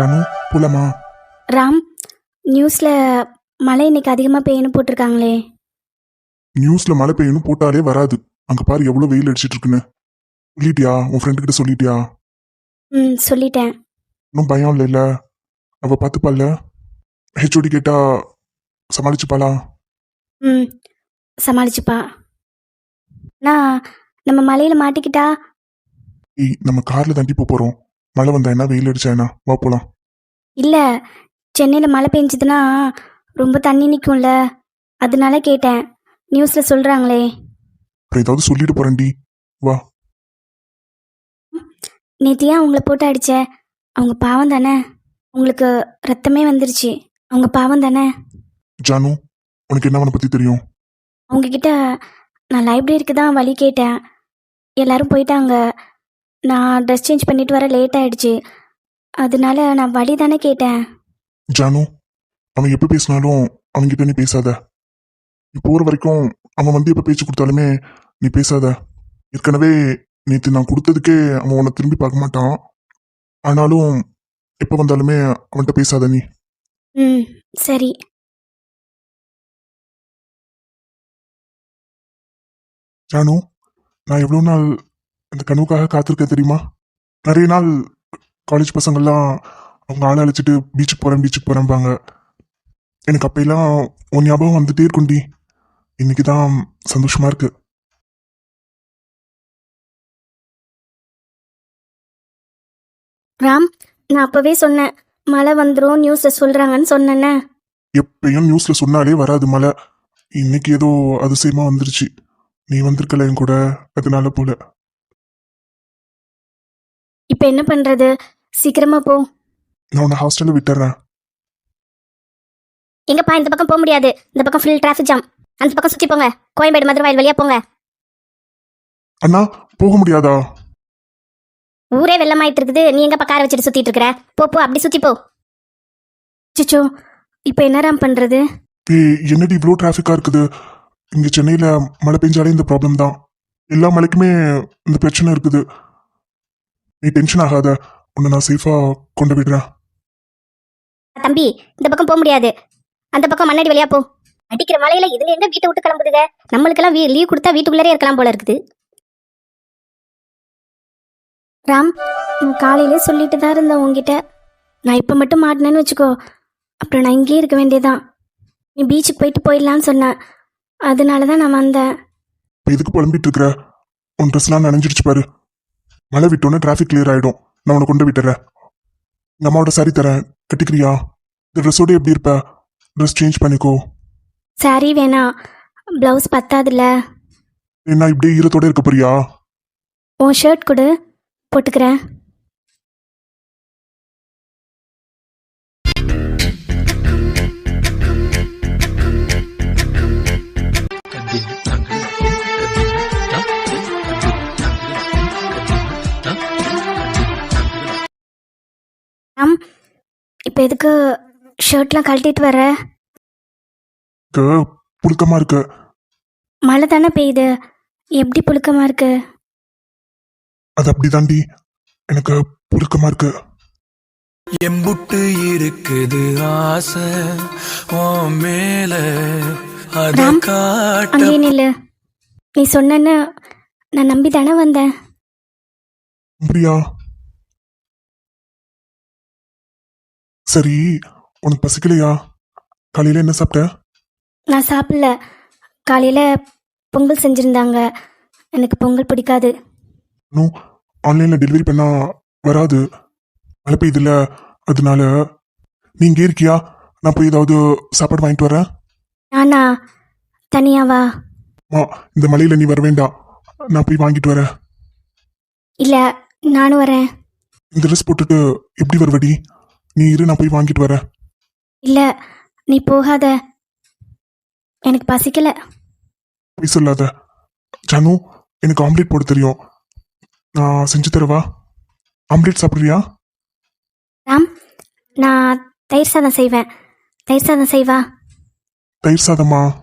ஜானு போலாமா? ராம் நியூஸில் மழை இன்னைக்கு அதிகமாக பெய்யணும் போட்டிருக்காங்களே. நியூஸ்ல மழை பெய்யணும் போட்டாலே வராது. அங்க பாரு எவ்வளவு வெயில் அடிச்சிட்டு இருக்குன்னு சொல்லிட்டியா? உன் ஃப்ரெண்டு கிட்ட சொல்லிட்டியா? ம் சொல்லிட்டேன். இன்னும் பயம் இல்லைல்ல? அவ பார்த்துப்பாள்ல? ஹெச்ஓடி கேட்டா சமாளிச்சுப்பாளா? ம் சமாளிச்சுப்பா. நான் நம்ம மலையில் மாட்டிக்கிட்டா? ஏய் நம்ம கார்ல தாண்டி போப் போறோம். மழை வந்தா என்ன வெயில் அடிச்சா என்ன வா போலாம். இல்லை சென்னையில் மழை பெஞ்சதுன்னா ரொம்ப தண்ணி நிற்கும்ல அதனால கேட்டேன். நியூஸில் சொல்கிறாங்களே அப்புறம் ஏதாவது சொல்லிட்டு போறேன்டி வா. ஏன் அவங்கள போட்டு அடிச்ச? அவங்க பாவம் தானே? உங்களுக்கு ரத்தமே வந்துருச்சு. அவங்க பாவம் தானே? ஜானு உனக்கு என்ன அவனை பத்தி தெரியும்? அவங்கக்கிட்ட நான் லைப்ரரிக்கு தான் வழி கேட்டேன். எல்லாரும் போயிட்டாங்க. நான் ட்ரெஸ் சேஞ்ச் பண்ணிட்டு வர லேட் ஆயிடுச்சு. அதனால நான் வழி தானே கேட்டேன். ஜானு அவன் எப்ப பேசினாலும் அவன்கிட்ட நீ பேசாத. நீ போற வரைக்கும் அவன் வந்து எப்ப பேச்சு கொடுத்தாலுமே நீ பேசாத. ஏற்கனவே நேத்து நான் கொடுத்ததுக்கே அவன் உன்னை திரும்பி பார்க்க மாட்டான். ஆனாலும் எப்ப வந்தாலுமே அவன்கிட்ட பேசாத நீ. ம் சரி. ஜானு நான் எவ்வளோ நாள் அந்த கனவுக்காக காத்திருக்கேன் தெரியுமா? நிறைய நாள் காலேஜ் பசங்கள்லாம் அவங்க ஆளை அழைச்சிட்டு பீச்சுக்கு போகிறேன் பீச்சுக்கு போகிறேன்பாங்க எனக்கு அப்பெல்லாம் உன் ஞாபகம் வந்துட்டே இருக்கும்டி இன்னைக்கு தான் சந்தோஷமா இருக்கு. ராம் நான் அப்போவே சொன்னேன் மழை வந்துடும் நியூஸில் சொல்கிறாங்கன்னு சொன்னேன்னே எப்பயும் நியூஸ்ல சொன்னாலே வராது மழை. இன்னைக்கு ஏதோ அதிசயமா வந்துருச்சு. நீ வந்திருக்கல என் கூட அதனால போல. இப்போ என்ன பண்ணுறது சீக்கிரமாக போ. நான் உன்னை ஹாஸ்டல்ல விட்டுறேன். எங்கப்பா இந்த பக்கம் போக முடியாது. இந்த பக்கம் ஃபுல் டிராஃபிக் ஜாம் அந்த பக்கம் சுற்றி போங்க. கோயம்பேடு மதுரை வயல் வழியாக போங்க. அண்ணா போக முடியாதா? ஊரே வெள்ளமாயிட்டு இருக்குது நீ எங்கப்பா காரை வச்சுட்டு சுத்திட்டு இருக்கிற போ போ அப்படி சுத்தி போ. சிச்சோ இப்போ என்ன ராம் பண்றது? ஏய் என்னடி இவ்வளோ டிராஃபிக்கா இருக்குது? இங்க சென்னையில மழை பெஞ்சாலே இந்த ப்ராப்ளம் தான். எல்லா மலைக்குமே இந்த பிரச்சனை இருக்குது. நீ டென்ஷன் ஆகாத. உன்னை நான் சேஃபா கொண்டு விடுறேன் தம்பி இந்த பக்கம் போக முடியாது. அந்த பக்கம் மண்ணடி வழியா போ. அடிக்கிற மழையில இதுல எங்க வீட்டை விட்டு கிளம்புதுங்க நம்மளுக்கெல்லாம் லீவ் கொடுத்தா வீட்டுக்குள்ளே இருக்கலாம் போல இருக்குது. ராம் காலையிலே சொல்லிட்டு தான் இருந்தேன் உங்ககிட்ட நான் இப்போ மட்டும் மாட்டினேன்னு வச்சுக்கோ. அப்புறம் நான் இங்கேயே இருக்க வேண்டியதான் நீ பீச்சுக்கு போயிட்டு போயிடலான்னு சொன்னேன் அதனால தான் நான் வந்தேன். இப்போ எதுக்கு புலம்பிட்டு இருக்கிற? உன் ட்ரெஸ்லாம் நனைஞ்சிடுச்சு பாரு. மழை விட்டோன்னே டிராஃபிக் கிளியர் ஆயிடும். நான் உன்னை கொண்டு விட்டுறேன். எங்க அம்மாவோட சாரி தரேன். கட்டிக்கிறியா? இந்த ட்ரெஸ்ஸோட எப்படி இருப்ப? ட்ரெஸ் சேஞ்ச் பண்ணிக்கோ. சாரி வேணாம். ப்ளவுஸ் பத்தாதுல்ல. என்ன இப்படியே ஈரத்தோட இருக்க போறியா? உன் ஷர்ட் கொடு. போட்டுக்கிறேன். இப்போ எதுக்கு ஷர்ட்லாம் கழட்டிட்டு வர புழுக்கமா இருக்கு. மழை தானே பெய்யுது. எப்படி புழுக்கமாக இருக்கு? அது அப்படிதாண்டி. எனக்கு புழுக்கமா இருக்கு. எம்புட்டு இருக்குது ஆசை உன் மேல அத ராம், காட்ட அங்கேயே நில்லு. நீ சொன்னேன்னு நான் நம்பி தானே வந்தேன். அப்படியா சரி உனக்கு பசிக்கலையா? காலையில என்ன சாப்பிட்ட? நான் சாப்பிடல. காலையில் பொங்கல் செஞ்சுருந்தாங்க. எனக்கு பொங்கல் பிடிக்காது. இன்னும் ஆன்லைன்ல டெலிவரி பண்ணா வராது. மழை பெய்யுதுல அதனால. நீ இங்கே இருக்கியா? நான் போய் ஏதாவது சாப்பாடு வாங்கிட்டு வரேன். நானா? தனியாவா அம்மா இந்த மழையில நீ வர வேண்டாம். நான் போய் வாங்கிட்டு வரேன். இல்லை நானும் வரேன். இந்த ட்ரெஸ் போட்டுட்டு எப்படி வருவடி? நீ இரு நான் போய் வாங்கிட்டு வரேன். இல்லை நீ போகாத. எனக்கு பசிக்கல. போய் சொல்லாத. ஜானு எனக்கு ஆம்லேட் போட தெரியும். நான் செஞ்சு தரவா? ஆம்லேட் சாப்பிடுறியா? ராம் நான் தயிர் சாதம் செய்வேன். தயிர் சாதம் செய்வா? தயிர் சாதமா?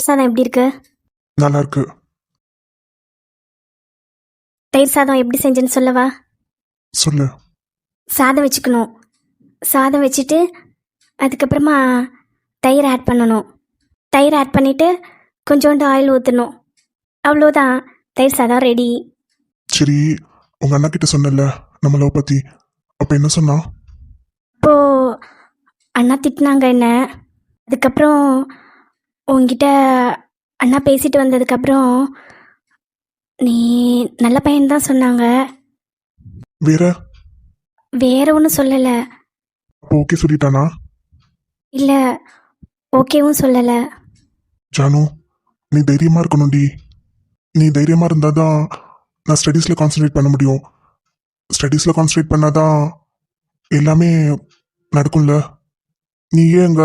தயிர் சாதம் எப்படி இருக்கு? நல்லா இருக்கு தயிர் சாதம் எப்படி செஞ்சேன்னு சொல்லவா? சொல்லு. சாதம் வச்சுக்கணும். சாதம் வச்சுட்டு அதுக்கப்புறமா தயிர் ஆட் பண்ணணும். தயிர் ஆட் பண்ணிவிட்டு கொஞ்சோண்டு ஆயில் ஊற்றணும் அவ்வளோதான். தயிர் சாதம் ரெடி சரி உங்க அண்ணா கிட்ட சொன்னல நம்ம லவ் பத்தி. அப்ப என்ன சொன்னா? இப்போது அண்ணா திட்டினாங்க என்ன? அதுக்கப்புறம் உங்ககிட்ட அண்ணா பேசிட்டு வந்ததுக்கப்புறம் நீ நல்ல பையன் தான் சொன்னாங்க. வேற? வேற ஒன்றும் சொல்லலை. ஓகே சொல்லிட்டானா? இல்லை ஓகேவும் சொல்லலை. ஜானு நீ தைரியமா இருக்கணும்டி நீ தைரியமா இருந்தாதான் நான் ஸ்டடீஸ்ல கான்சென்ட்ரேட் பண்ண முடியும். ஸ்டடீஸ்ல கான்சென்ட்ரேட் பண்ணாதான் எல்லாமே நடக்கும்ல. நீ ஏன் அங்க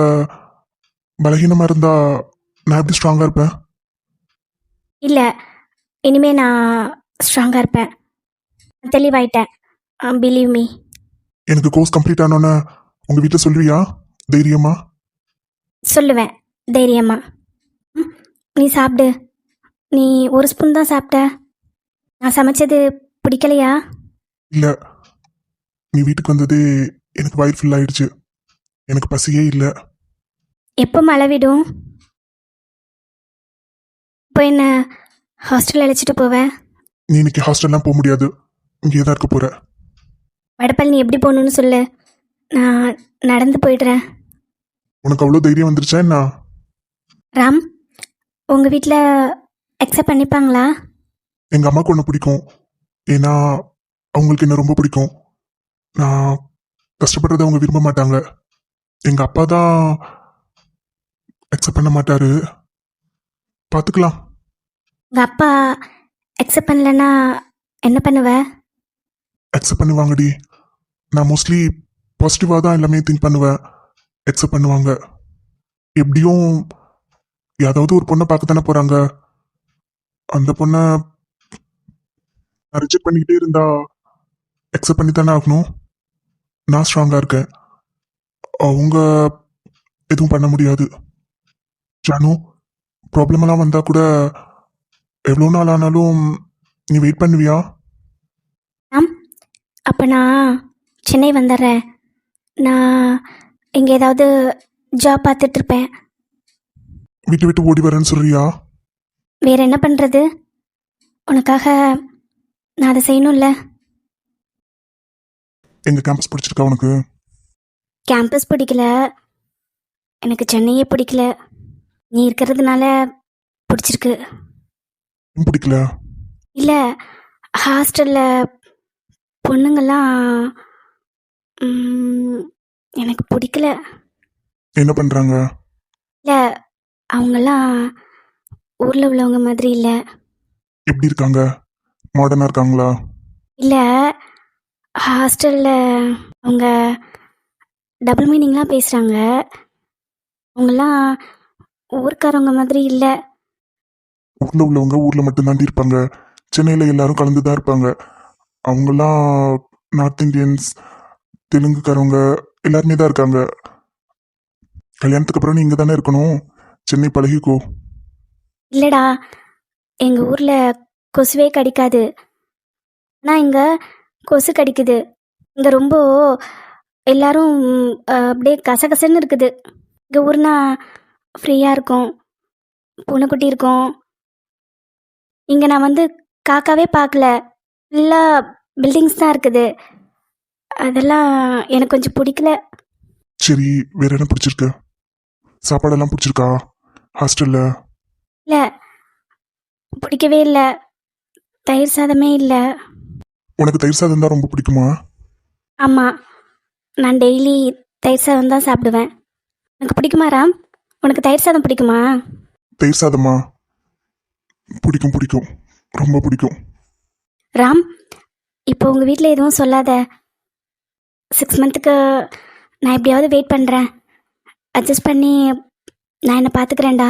பலகீனமா இருந்தா நான் எப்படி ஸ்ட்ராங்கா இருப்பேன்? இல்லை இனிமே நான் ஸ்ட்ராங்காக இருப்பேன். தெளிவாயிட்டேன். பிலீவ் மீ எனக்கு கோர்ஸ் கம்ப்ளீட் ஆனோன்னே உங்க வீட்டில் சொல்லுவியா? தைரியமா? சொல்லுவேன். தைரியமா. நீ சாப்பிடு. நீ ஒரு ஸ்பூன் தான் சாப்பிட்ட. நான் சமைச்சது பிடிக்கலையா? இல்ல. நீ வீட்டுக்கு வந்ததே எனக்கு வயிறு ஃபுல் ஆயிடுச்சு. எனக்கு பசியே இல்லை. எப்போ மழை விடும்? இப்போ என்ன ஹாஸ்டல் அழைச்சிட்டு போவேன் நீ இன்னைக்கு ஹாஸ்டல்லாம் போக முடியாது. இங்கே தான் இருக்க போற. வடப்பழனி எப்படி போகணுன்னு சொல்லு. நான் நடந்து போயிடுறேன். உனக்கு அவ்வளோ தைரியம் வந்துருச்சா என்ன? ராம் உங்கள் வீட்டில் அக்செப்ட் பண்ணிப்பாங்களா? எங்க அம்மாவுக்கு ஒன்று பிடிக்கும். ஏன்னா அவங்களுக்கு என்ன ரொம்ப பிடிக்கும். நான் கஷ்டப்படுறத அவங்க விரும்ப மாட்டாங்க. எங்க அப்பா தான் அக்செப்ட் பண்ண மாட்டாரு. பார்த்துக்கலாம் உங்கள் அப்பா அக்செப்ட் பண்ணலன்னா என்ன பண்ணுவ? அக்செப்ட் பண்ணுவாங்கடி. நான் மோஸ்ட்லி பாசிட்டிவாக தான் எல்லாமே திங்க் பண்ணுவேன் அக்செப்ட் பண்ணுவாங்க. எப்படியும் ஏதாவது ஒரு பொண்ணை பார்க்க தானே போகிறாங்க அந்த பொண்ணை ரிஜெக்ட் பண்ணிக்கிட்டே இருந்தா அக்செப்ட் பண்ணி தானே ஆகணும். நான் ஸ்ட்ராங்காக இருக்கேன். அவங்க எதுவும் பண்ண முடியாது. ஜானு ப்ராப்ளமெல்லாம் வந்தால் கூட எவ்வளோ நாள் ஆனாலும் நீ வெயிட் பண்ணுவியா? ராம் அப்போ நான் சென்னை வந்துடுறேன். நான் இங்கே ஏதாவது ஜாப் பார்த்துட்ருப்பேன் விட்டு விட்டு ஓடி வரேன்னு சொல்றியா? வேற என்ன பண்ணுறது உனக்காக நான் அதை செய்யணும்ல. எங்க கேம்பஸ் பிடிச்சிருக்கா உனக்கு? கேம்பஸ் பிடிக்கல. எனக்கு சென்னையே பிடிக்கல. நீ இருக்கிறதுனால பிடிச்சிருக்கு. பிடிக்கல? இல்லை ஹாஸ்டலில் பொண்ணுங்கள்லாம் எனக்கு பிடிக்கல. என்ன பண்றாங்க? இல்லை அவங்கெல்லாம் ஊரில் உள்ளவங்க மாதிரி இல்லை. எப்படி இருக்காங்க? மாடர்னா இருக்காங்களா? இல்லை ஹாஸ்டலில் அவங்க டபுள் மீனிங்லாம் பேசுகிறாங்க அவங்கெல்லாம் ஊர்க்காரவங்க மாதிரி இல்லை. ஊர்ல உள்ளவங்க ஊர்ல மட்டும்தாண்டி இருப்பாங்க. சென்னையில எல்லாரும் கலந்து தான் இருப்பாங்க. அவங்கெல்லாம் நார்த் இந்தியன்ஸ் தெலுங்குக்காரவங்க எல்லாருமே தான் இருக்காங்க. கல்யாணத்துக்கு அப்புறம் நீ இங்க தானே இருக்கணும்? சென்னை பழகிக்கோ. இல்லைடா எங்கள் ஊரில் கொசுவே கடிக்காது. நான் இங்கே கொசு கடிக்குது. இங்கே ரொம்ப எல்லாரும் அஹ், அப்படியே கசகசன்னு இருக்குது. எங்கள் ஊர்னா ஃப்ரீயாக இருக்கும். பூனைக்குட்டி இருக்கும். இங்கே நான் வந்து காக்காவே பார்க்கல. ஃபுல்லாக பில்டிங்ஸ் தான் இருக்குது. அதெல்லாம் எனக்கு கொஞ்சம் பிடிக்கல. சரி வேற என்ன பிடிச்சிருக்கு? சாப்பாடெல்லாம் பிடிச்சிருக்கா? ஹாஸ்டல்ல? இல்லை. பிடிக்கவே இல்லை. தயிர் சாதமே இல்லை. உனக்கு தயிர் சாதம் தான் ரொம்ப பிடிக்குமா? ஆமாம் நான் டெய்லி தயிர் சாதம் தான் சாப்பிடுவேன். உனக்கு பிடிக்குமா ராம்? உனக்கு தயிர் சாதம் பிடிக்குமா? தயிர் சாதமா? பிடிக்கும் பிடிக்கும். ரொம்ப பிடிக்கும். ராம் இப்போ உங்கள் வீட்டில் எதுவும் சொல்லாத. சிக்ஸ் மந்த்துக்கு நான் எப்படியாவது வெயிட் பண்ணுறேன் அட்ஜஸ்ட் பண்ணி நான் என்னை பார்த்துக்கிறேன்டா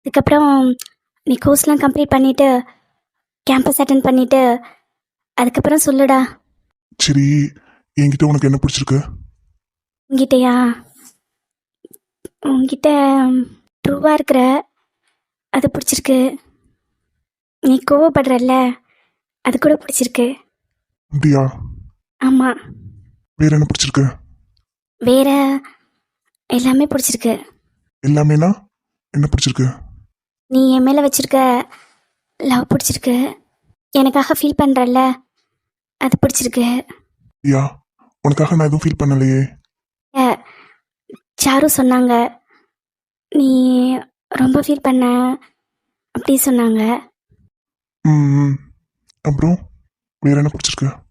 அதுக்கப்புறம் நீ கோர்ஸ்லாம் கம்ப்ளீட் பண்ணிவிட்டு கேம்பஸ் அட்டன் பண்ணிவிட்டு அதுக்கப்புறம் சொல்லுடா. சரி என்கிட்ட உனக்கு என்ன பிடிச்சிருக்கு? உங்ககிட்டயா உங்ககிட்ட ட்ரூவாக இருக்கிற அது பிடிச்சிருக்கு. நீ கோவப்படுறல்ல? அது கூட பிடிச்சிருக்கு. அப்படியா? ஆமாம் வேற என்ன பிடிச்சிருக்கு? வேற எல்லாமே பிடிச்சிருக்கு. எல்லாமேனா? என்ன பிடிச்சிருக்கு? நீ என் மேலே வச்சிருக்க லவ் பிடிச்சிருக்கு. எனக்காக ஃபீல் பண்ணுறல்ல அது பிடிச்சிருக்கு. யா உனக்காக நான் எதுவும் ஃபீல் பண்ணலையே. சாரு சொன்னாங்க. நீ ரொம்ப ஃபீல் பண்ண அப்படி சொன்னாங்க. அப்புறம் வேற என்ன பிடிச்சிருக்கு?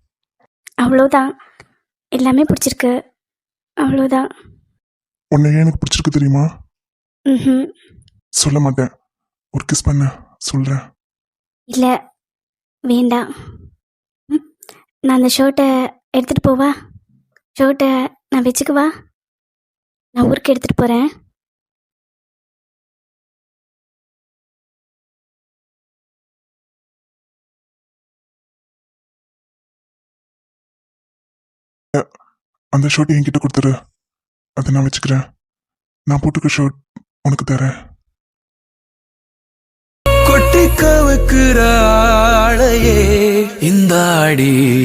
அவ்வளோதான். எல்லாமே பிடிச்சிருக்கு. அவ்வளோதான். உன்னை ஏன் எனக்கு பிடிச்சிருக்கு தெரியுமா? ம் சொல்ல மாட்டேன். ஒரு கிஸ் பண்ண. சொல்றேன். இல்லை. வேண்டாம். நான் அந்த ஷர்ட்டை எடுத்துகிட்டு போவா? ஷர்ட்டை நான் வச்சுக்கவா? நான் ஊருக்கு எடுத்துகிட்டு போகிறேன் அந்த ஷர்ட் என்கிட்ட கொடுத்துரு. அதை நான் வச்சுக்கிறேன். நான் போட்டுக்க ஷர்ட் உனக்கு தரேன். கொட்டி கவுக்குற ஆளையே இந்த ஆடி.